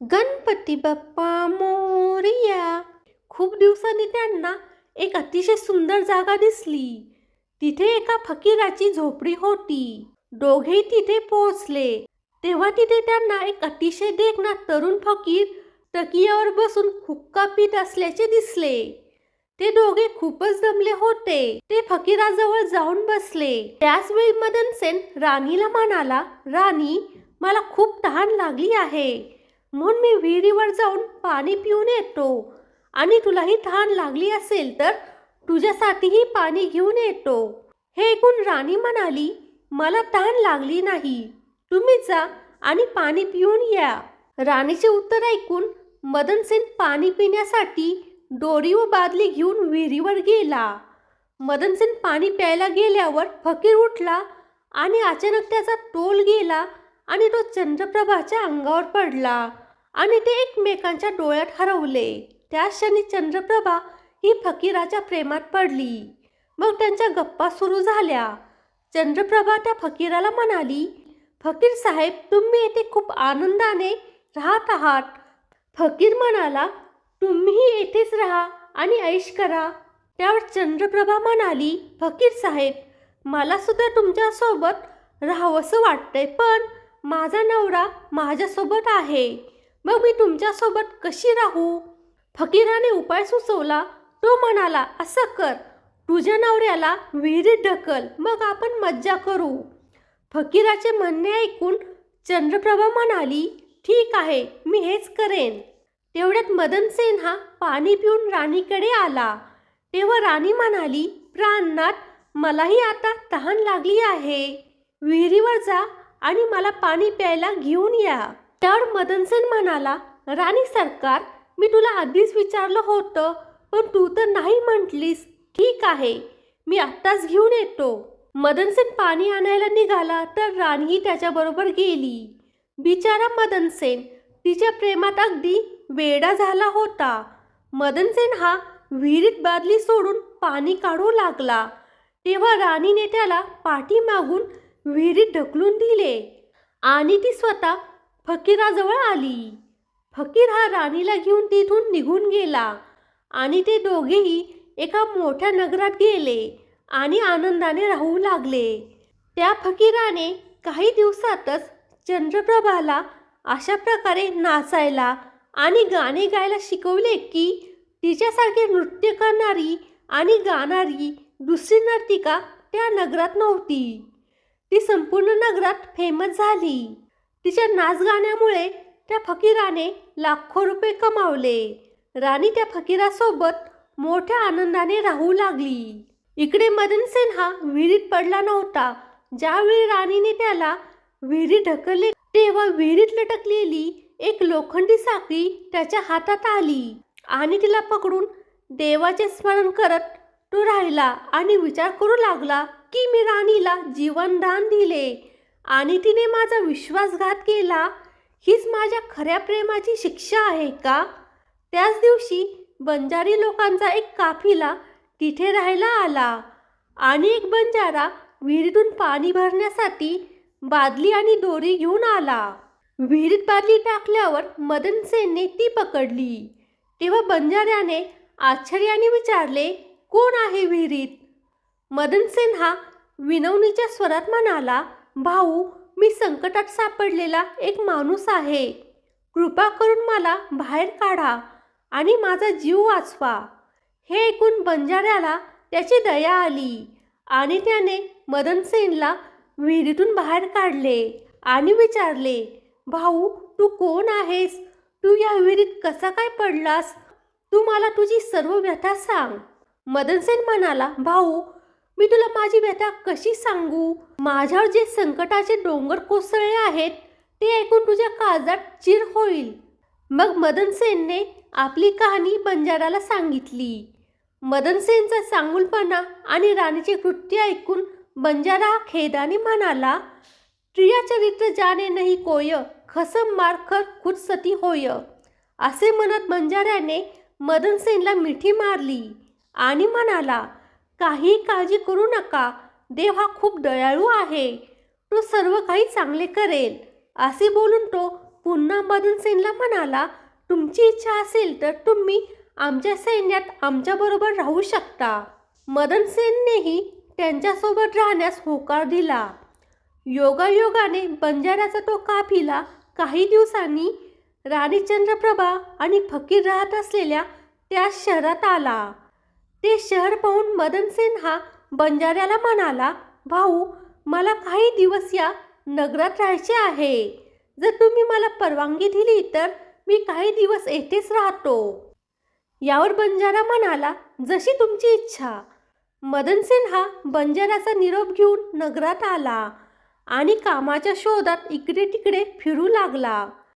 गणपती बाप्पा मोरिया. खूप दिवसांनी त्यांना एक अतिशय सुंदर जागा दिसली. तिथे एका फकीराची झोपडी होती. दोघेही तिथे पोहोचले. तेव्हा तिथे त्यांना एक अतिशय देखणा तरुण फकीर तकियावर बसून हुक्का पीत असल्याचे दिसले. ते दोघे खूपच दमले होते. ते फकीराजवळ जाऊन बसले. त्याच वेळी मदन सेन राणीला म्हणाला राणी मला खूप तहान लागली आहे. म्हणून मी विहिरीवर जाऊन पाणी पिऊन येतो. आणि तुलाही तहान लागली असेल तर तुझ्यासाठीही पाणी घेऊन येतो. हे ऐकून राणी म्हणाली मला तहान लागली नाही. तुम्ही जा आणि पाणी पिऊन या. राणीचे उत्तर ऐकून मदन सेन पाणी पिण्यासाठी दोरी व बादली घेऊन विहिरीवर गेला. मदन सेन पाणी प्यायला गेल्यावर फकीर उठला आणि अचानक त्याचा तोल गेला आणि तो चंद्रप्रभाच्या अंगावर पडला. आणि ते एकमेकांच्या डोळ्यात हरवले. त्या क्षणी चंद्रप्रभा ही फकीराच्या प्रेमात पडली. मग त्यांच्या गप्पा सुरू झाल्या. चंद्रप्रभा त्या फकीराला म्हणाली फकीर साहेब तुम्ही येथे खूप आनंदाने राहत आहात. फकीर म्हणाला तुम्हीही येथेच राहा आणि ऐश करा. त्यावर चंद्रप्रभा म्हणाली फकीर साहेब मला सुद्धा तुमच्यासोबत राहावंसं वाटतंय पण माझा नवरा माझ्यासोबत आहे. मग मी तुमच्यासोबत कशी राहू? फकीराने उपाय सुचवला. तो म्हणाला असं कर. तुझ्या नवऱ्याला विहिरीत ढकल. मग आपण मज्जा करू. फकीराचे म्हणणे ऐकून चंद्रप्रभा म्हणाली ठीक आहे मी हेच करेन. तेवढ्यात मदन सेन हा पाणी पिऊन राणीकडे आला. तेव्हा राणी म्हणाली प्राणनाथ मलाही आता तहान लागली आहे. विहिरीवर जा आणि मला पाणी प्यायला घेऊन या. त्यावर मदन सेन म्हणाला राणी सरकार मी तुला आधीच विचारलं होतं पण तू तर नाही म्हटलीस. ठीक आहे मी आत्ताच घेऊन येतो. मदन सेन पाणी आणायला निघाला तर राणीही त्याच्याबरोबर गेली. बिचारा मदन सेन तिच्या प्रेमात अगदी वेडा झाला होता. मदन सेन हा विहिरीत बादली सोडून पाणी काढू लागला. तेव्हा राणीने त्याला पाठी मागून विहिरीत ढकलून दिले. आणि ती स्वतः फकीराजवळ आली. फकीर हा राणीला घेऊन तिथून निघून गेला आणि ते दोघेही एका मोठ्या नगरात गेले आणि आनंदाने राहू लागले. त्या फकीराने काही दिवसातच चंद्रप्रभाला अशा प्रकारे नाचायला आणि गाणे गायला शिकवले की तिच्यासारखे नृत्य करणारी आणि गाणारी दुसरी नर्तिका त्या नगरात नव्हती. ती संपूर्ण नगरात फेमस झाली. तिच्या नाचगाण्यामुळे त्या फकीराने लाखो रुपये कमावले. राणी त्या फकीरासोबत मोठ्या आनंदाने राहू लागली. इकडे मदन सेन हा विहिरीत पडला नव्हता. ज्यावेळी राणीने त्याला विहिरीत ढकलले तेव्हा विहिरीत लटकलेली एक लोखंडी साखळी त्याच्या हातात आली आणि तिला पकडून देवाचे स्मरण करत तो राहिला आणि विचार करू लागला की मी राणीला जीवनदान दिले. आणि तिने माझा विश्वासघात केला. हीच माझ्या खऱ्या प्रेमाची शिक्षा आहे का? त्याच दिवशी बंजारी लोकांचा एक काफिला तिथे राहायला आला. आणि एक बंजारा विहिरीतून पाणी भरण्यासाठी बादली आणि दोरी घेऊन आला. विहिरीत बादली टाकल्यावर मदन सेनने ती पकडली. तेव्हा बंजाऱ्याने आश्चर्याने विचारले कोण आहे विहिरीत? मदन सेन हा विनवणीच्या स्वरात म्हणाला भाऊ मी संकटात सापडलेला एक माणूस आहे. कृपा करून मला बाहेर काढा आणि माझा जीव वाचवा. हे ऐकून बंजाऱ्याला त्याची दया आली आणि त्याने मदन सेनला विहिरीतून बाहेर काढले आणि विचारले भाऊ तू कोण आहेस? तू या विहिरीत कसा काय पडलास? तू मला तुझी सर्व व्यथा सांग. मदनसेन म्हणाला भाऊ मी तुला माझी व्यथा कशी सांगू? माझ्यावर जे संकटाचे डोंगर कोसळले आहेत ते ऐकून तुझ्या काळजात चिर होईल. मग मदन सेनने आपली कहाणी बंजाराला सांगितली. मदन सेनचा सांगुलपणा आणि राणीचे कृत्य ऐकून बंजारा खेदाने म्हणाला प्रिया चरित्र जाने नाही कोय खसम मारखर खुद सती होय. असे म्हणत बंजाऱ्याने मदन सेनला मिठी मारली आणि म्हणाला काही काळजी करू नका. देव हा खूप दयाळू आहे. तो सर्व काही चांगले करेल. असे बोलून तो पुन्हा मदन सेनला म्हणाला तुमची इच्छा असेल तर तुम्ही आमच्या सैन्यात आमच्याबरोबर राहू शकता. मदन सेननेही त्यांच्यासोबत राहण्यास होकार दिला. योगायोगाने बंजाऱ्याचा तो काफिला काही दिवसांनी राणी चंद्रप्रभा आणि फकीर राहत असलेल्या त्या शहरात आला. ते शहर पाहून मदन सेन हा बंजाऱ्याला म्हणाला भाऊ मला काही दिवस या नगरात राहायचे आहे. जर तुम्ही मला परवानगी दिली तर मी काही दिवस येथेच राहतो. यावर बंजारा म्हणाला जशी तुमची इच्छा. मदनसेन हा बंजाराचा निरोप घेऊन नगरात आला आणि कामाच्या शोधात इकडे तिकडे फिरू लागला.